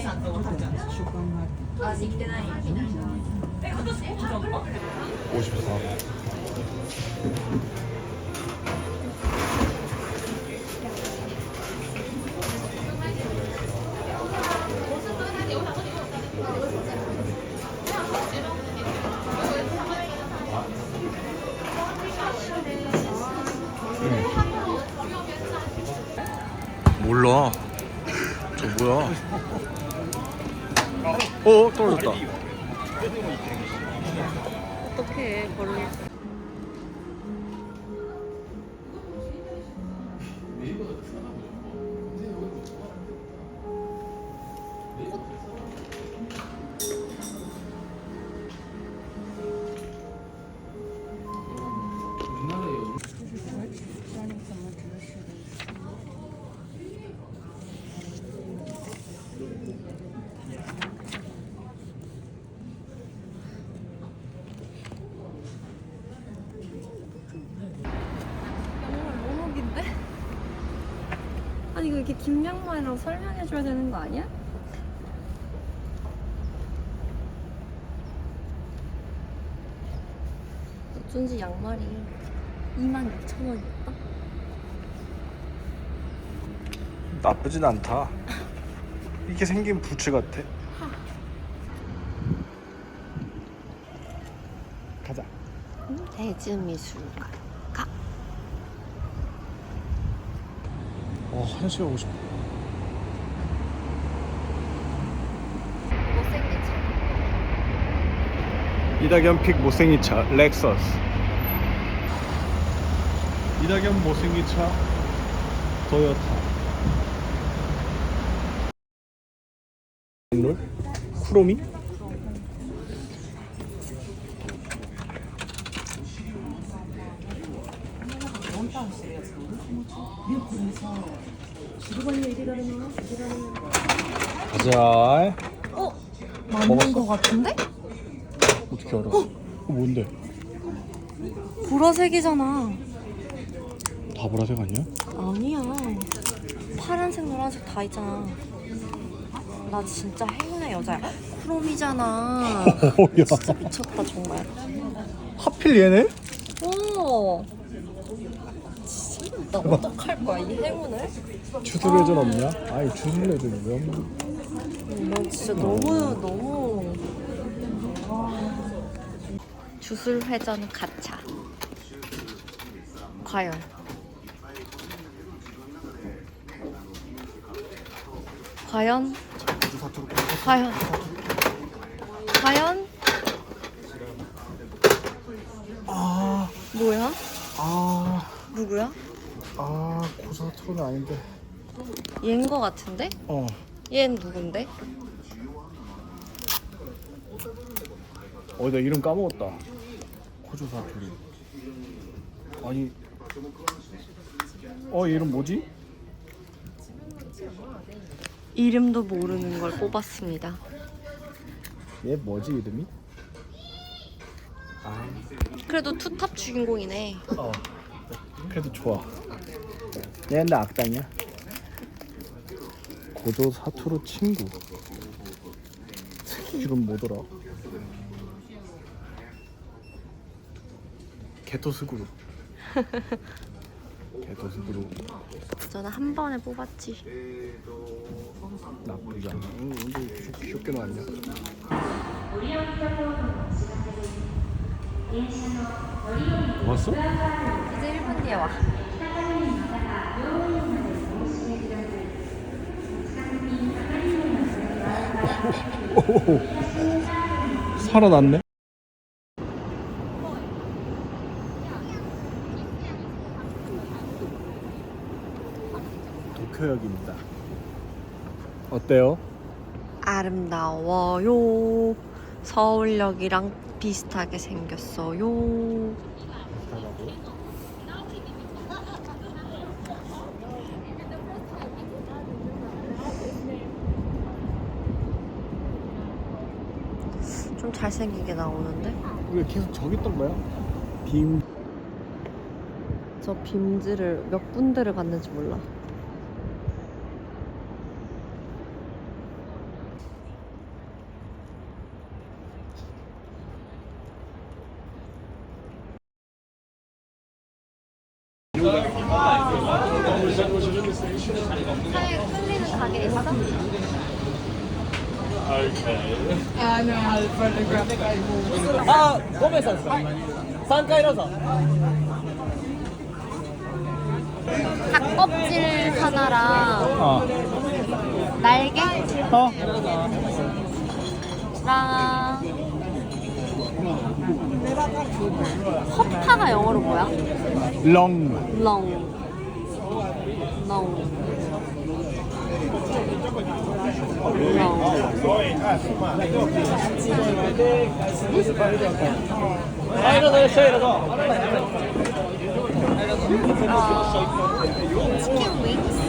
さんとタちゃん。あっ、きてないえ、今年大島さん。 어 떨어졌다. 어떡해 벌레 이렇게 긴 양말이라고 설명해줘야 되는 거 아니야? 어쩐지 양말이 26,000원이었다? 나쁘진 않다. 이렇게 생긴 부츠 같아. 가자. 대즈미술관 가! 어, 한 시간 50분. 못생긴 차 이다겸 픽 못생이 차 렉서스. 이다겸 못생이 차 토요타. 롤? 쿠로미? 가자. 어? 맞는 먹었어? 거 같은데? 어떻게 알아? 어? 뭔데? 보라색이잖아 다 보라색 아니야? 아니야. 파란색, 노란색 다 있잖아. 나 진짜 행운의 여자야. 크롬이잖아. 야. 진짜 미쳤다 정말. 하필 얘네? 오. 나 어떡할 거야 이 행운을? 주술회전 없냐? 아니 주술회전이 왜 없냐? 너 진짜 너무 너무. 주술 회전 가차. 과연. 과연 과연 과연 아, 뭐야? 아, 누구야? 아, 고사토는 아닌데. 얘인 거 같은데? 어, 얘는 누군데? 어, 나 이름 까먹었다. 고조사토리. 아니, 어, 얘 이름 뭐지? 이름도 모르는 걸 뽑았습니다. 얘 뭐지 이름이? 아, 그래도 투탑 주인공이네. 어, 그래도 좋아. 얘 근데 악당이야. 고조 사토로 친구. 이름 뭐더라? 게토스 그룹 저는 한 번에 뽑았지. 나쁘지 않아. 응, 근데 계속 귀엽게 나왔냐? 왔어? 이제 1분 뒤에 와. 오, 살아났네. 도쿄역입니다. 어때요? 아름다워요. 서울역이랑 비슷하게 생겼어요. 좀 잘생기게 나오는데? 왜 계속 저기 있던 거야? 빔 저 빔즈를 몇 군데를 갔는지 몰라. 사이에 끌리는 가게 있어? 아, 고메さんですか3階どうぞ 닭껍질 하나랑 어. 날개 어? 랑 허파가 영어로 뭐야? 렁. 렁. No. Uh, chicken wings.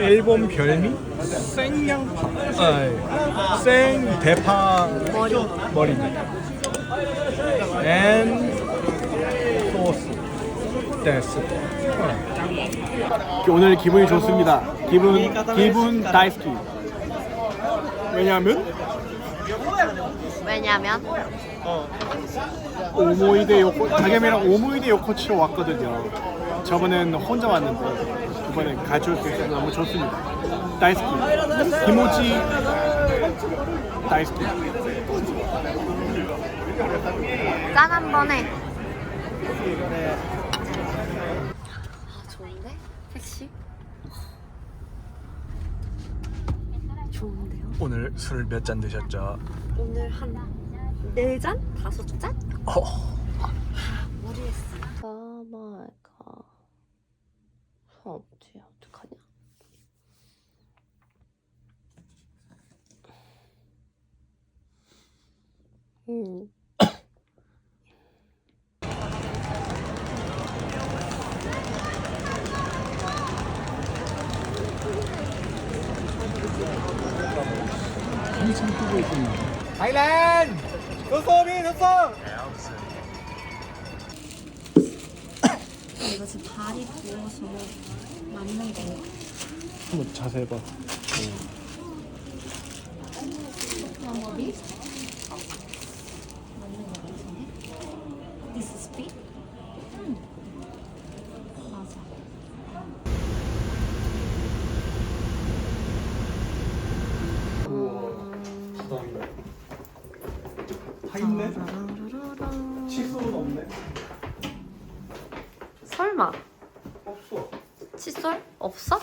일본 별미? 생양파 아, 생대파 머리 머리 and 됐어. 오늘 기분이 좋습니다. 기분 기분 다이스키. 왜냐하면 왜냐면 오모이데 요코 자겸이랑 오모이데 요코치로 왔거든요. 저번엔 혼자 왔는데 이번엔 같이 올수 있어서 너무 좋습니다. 다이스키. 기모치 다이스키. 짠 한번 해. 택시? 좋은데요? 오늘 술 몇 잔 드셨죠? 오늘 한 4잔? 5잔? 어. 무리했어. 사마이가 수없지 어떡하냐? 음. 한참 뜨고 있구나. ไทยแลนด์สู้ๆพี่สู้ๆ 이거 지금 발이 부어서 맞는 건가? 한번 자세히 봐. 방법이? 다 있네. 칫솔은 없네. 설마 없어. 칫솔 없어?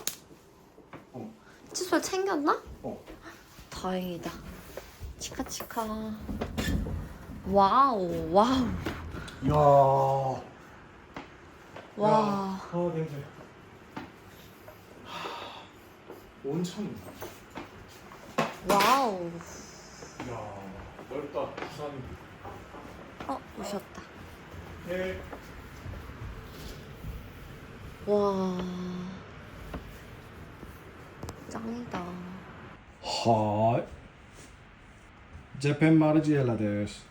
어. 칫솔 챙겼나? 어. 다행이다. 치카치카. 와우 와우 이야. 와. 어 냄새. 온천. 와우. 이야 넓다 부산이 어, 오셨다. 네 와. 짱이다. Hi. Japan 마르지엘라 데스.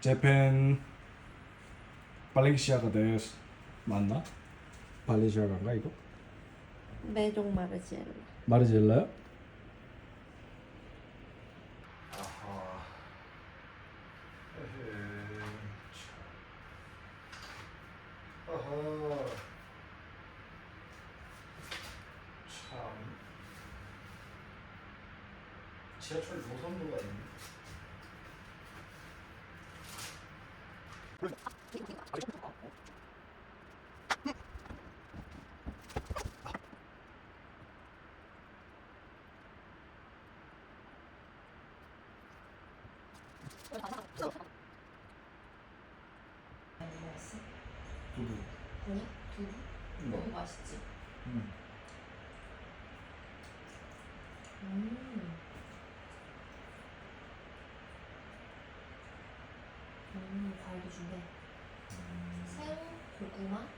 Japan 발렌시아가 데스. 맞나? 발렌시아가인가 이거? 메종 마르지엘라. 마르지엘라요? 아 같은데. 새우, 고구마?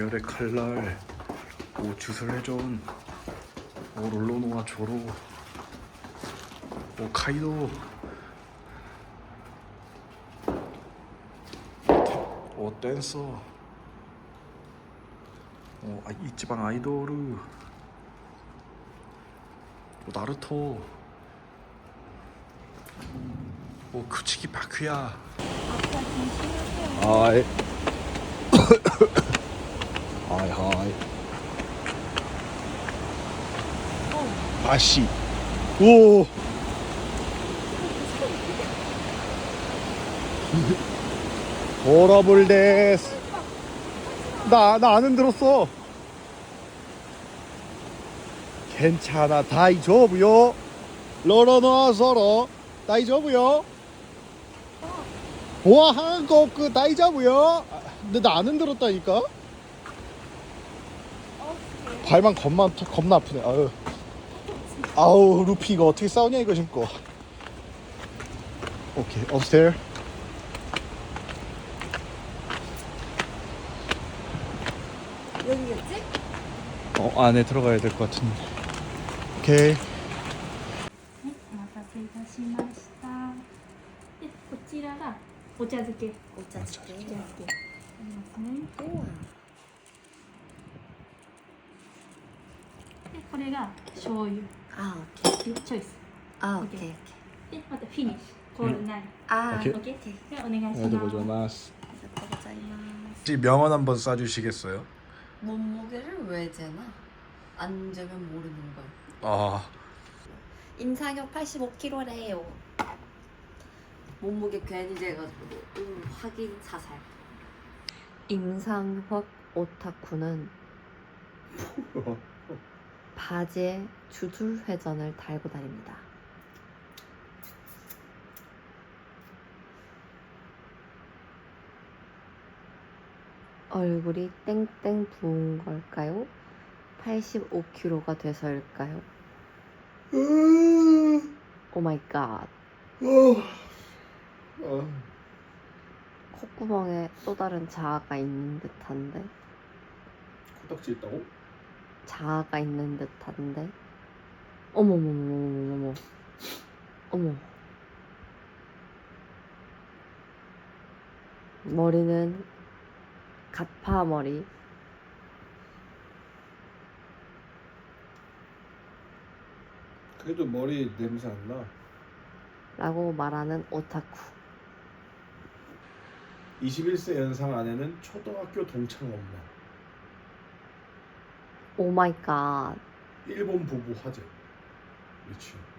오 김열의 칼날, 오 주술회전, 오 롤로노와 조로, 오 카이도, 오 댄서, 오 아, 이지방 아이돌, 오 나루토, 오 쿠치기 바쿠야. 하이. 하이 하이. 아씨. 오. 호러블 데스. 나 나 안 흔들었어. 괜찮아 다이조부요. 러러너 서로 다이조부요. 와 한국 그 다이자부요. 아, 근데 나 안 흔들었다니까. 발만 겁나 겁나 아프네. 아유. 아우 루피 이거 어떻게 싸우냐 이거 신고. 오케이 upstairs. 여기겠지? 어 안에 들어가야 될 것 같은데. 오케이. お待たせいたしました。で、こちらがお茶漬け。お茶漬けお茶漬け。ありますね。 これが醤油。 아 오케이 でチョイス。 아 오케이 오케이 で、またフィニッシュ。コールナイ 아 오케이. オッケー。で、お願いし 네, ます。 고자마스. 고자이마스 혹시 명언 한번 써주시겠어요? 몸무게를 왜 재나? 안 재면 모르는 걸 아 임상혁 85kg래요 몸무게 괜히 재가지고 음, 확인 사살 임상혁 오타쿠는 바지에 주술회전을 달고 다닙니다 얼굴이 땡땡 부은 걸까요? 85kg가 돼서일까요? 오 마이 갓. 콧구멍에 또 다른 자아가 있는 듯한데 코딱지 있다고? 자아가 있는 듯한데? 어머머머머머머머. 어머. 머리는 가파 머리. 그래도 머리 냄새 안 나. 라고 말하는 오타쿠. 21세 연상 아내는 초등학교 동창 엄마. 오 마이 갓 일본 부부 화제. 그렇지.